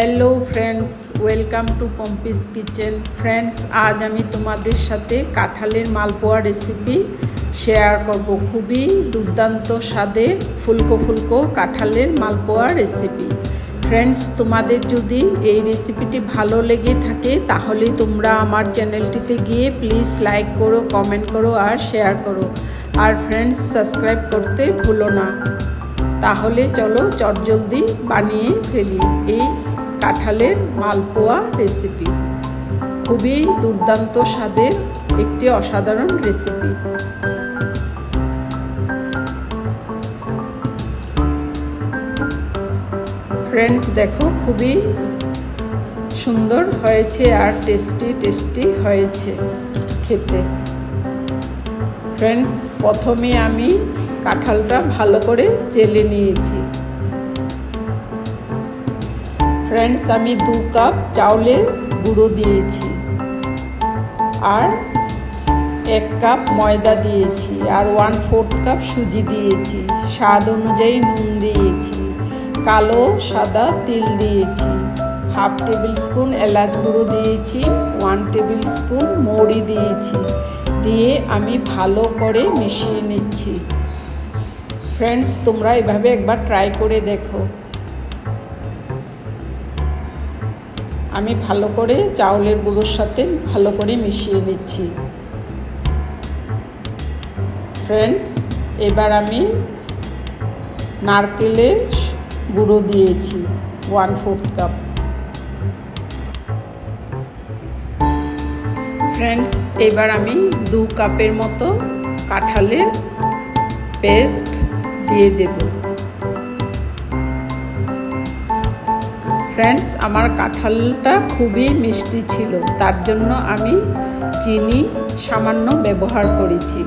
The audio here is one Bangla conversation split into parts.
Hello friends welcome to Pompi's kitchen friends আজ আমি তোমাদের সাথে কাঁঠালের মালপোয়া রেসিপি শেয়ার করব। খুবই দুর্দান্ত স্বাদের ফুলকো ফুলকো কাঁঠালের মালপোয়া রেসিপি ফ্রেন্ডস তোমাদের যদি এই রেসিপিটি ভালো লেগে থাকে, তাহলে তোমরা আমার চ্যানেলটিতে গিয়ে প্লিজ লাইক করো কমেন্ট করো আর শেয়ার করো। আর ফ্রেন্ডস সাবস্ক্রাইব করতে ভুলো না। তাহলে চলো চটজলদি বানিয়ে ফেলি। এই কাঁঠালের মালপোয়া রেসিপি খুবই দুর্দান্ত স্বাদের একটি অসাধারণ রেসিপি ফ্রেন্ডস দেখো, খুবই সুন্দর হয়েছে আর টেস্টি টেস্টি হয়েছে খেতে। ফ্রেন্ডস প্রথমে আমি কাঁঠালটা ভালো করে চেলে নিয়েছি। ফ্রেন্ডস আমি দু কাপ চাউলের গুঁড়ো দিয়েছি। আর এক কাপ ময়দা দিয়েছি। আর ওয়ান ফোর্থ কাপ সুজি দিয়েছি। স্বাদ অনুযায়ী নুন দিয়েছি। কালো, সাদা তিল দিয়েছি। হাফ টেবিল স্পুন এলাচ গুঁড়ো দিয়েছি। ওয়ান টেবিল স্পুন মৌরি দিয়েছি। দিয়ে আমি ভালো করে মিশিয়ে নিচ্ছি। ফ্রেন্ডস তোমরা এভাবে একবার ট্রাই করে দেখো। আমি ভালো করে চাউলের গুঁড়োর সাথে ভালো করে মিশিয়ে নিচ্ছি। ফ্রেন্ডস এবার আমি নারকেলের গুঁড়ো দিয়েছি ওয়ান ফোর্থ কাপ ফ্রেন্ডস এবার আমি দু কাপের মতো কাঁঠালের পেস্ট দিয়ে দেব। ফ্রেন্ডস আমার কাঁঠালটা খুবই মিষ্টি ছিল। তার জন্য আমি চিনি সামান্য ব্যবহার করেছি।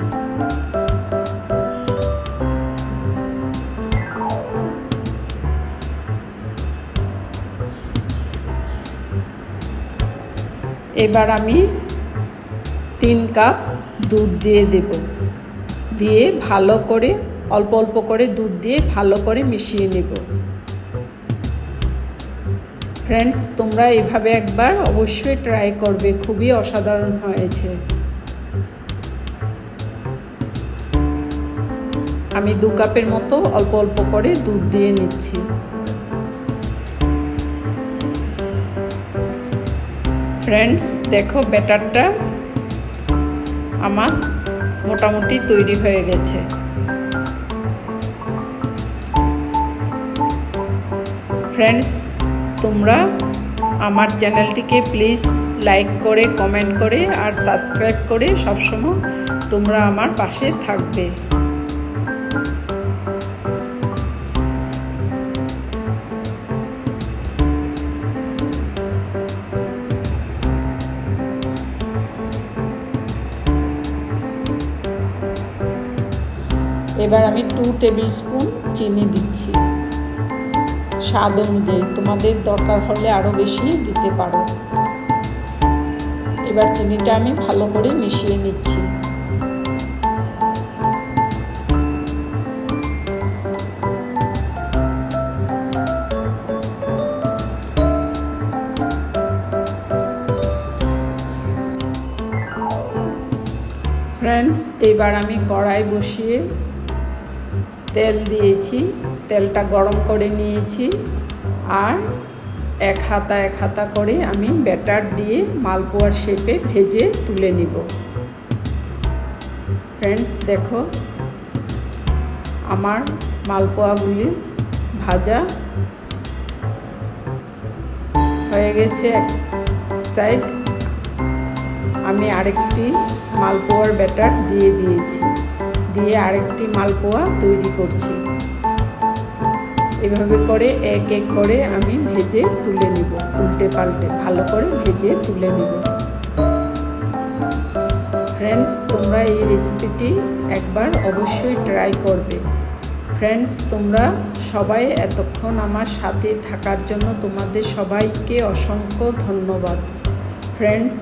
এবার আমি তিন কাপ দুধ দিয়ে দেব। দিয়ে ভালো করে, অল্প অল্প করে দুধ দিয়ে ভালো করে মিশিয়ে নেব। ফ্রেন্ডস তোমরা এভাবে একবার অবশ্যই ট্রাই করবে, খুবই অসাধারণ হয়েছে। আমি দু কাপের মতো অল্প অল্প করে দুধ দিয়ে নিচ্ছি। ফ্রেন্ডস দেখো ব্যাটারটা আমার মোটামুটি তৈরি হয়ে গেছে। ফ্রেন্ডস তোমরা আমার চ্যানেলটিকে প্লিজ লাইক করে, কমেন্ট করে আর সাবস্ক্রাইব করে সবসময় তোমরা আমার পাশে থাকবে। এবার আমি টু টেবিল স্পুন চিনি দিচ্ছি। স্বাদ অনুযায়ী। তোমাদের দরকার হলে আরও বেশি দিতে পারো। এবার চিনিটা আমি ভালো করে মিশিয়ে নিচ্ছি। ফ্রেন্ডস এবার আমি কড়াই বসিয়ে তেল দিয়েছি, তেলটা গরম করে নিয়েছি আর এক হাতা এক হাতা করে আমি ব্যাটার দিয়ে মালপোয়ার শেপে ভেজে তুলে নিব। ফ্রেন্ডস দেখো, আমার মালপোয়াগুলি ভাজা হয়ে গেছে এক সাইড আমি আরেকটি মালপোয়ার ব্যাটার দিয়ে দিয়েছি। দিয়ে আরেকটি মালপোয়া তৈরি করছি। এভাবে করে এক এক করে আমি ভেজে তুলে নিব। উল্টে পাল্টে ভালো করে ভেজে তুলে নিব। ফ্রেন্ডস তোমরা এই রেসিপিটি একবার অবশ্যই ট্রাই করবে। ফ্রেন্ডস তোমরা সবাই এতক্ষণ আমার সাথে থাকার জন্য তোমাদের সবাইকে অসংখ্য ধন্যবাদ। ফ্রেন্ডস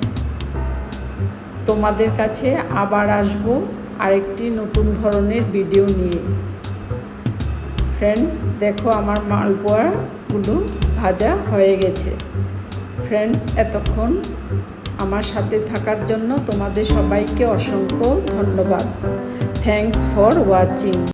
তোমাদের কাছে আবার আসব। আরেকটি নতুন ধরনের ভিডিও নিয়ে। ফ্রেন্ডস দেখো আমার মালপোয়াগুলো ভাজা হয়ে গেছে। ফ্রেন্ডস এতক্ষণ আমার সাথে থাকার জন্য তোমাদের সবাইকে অসংখ্য ধন্যবাদ। Thanks for watching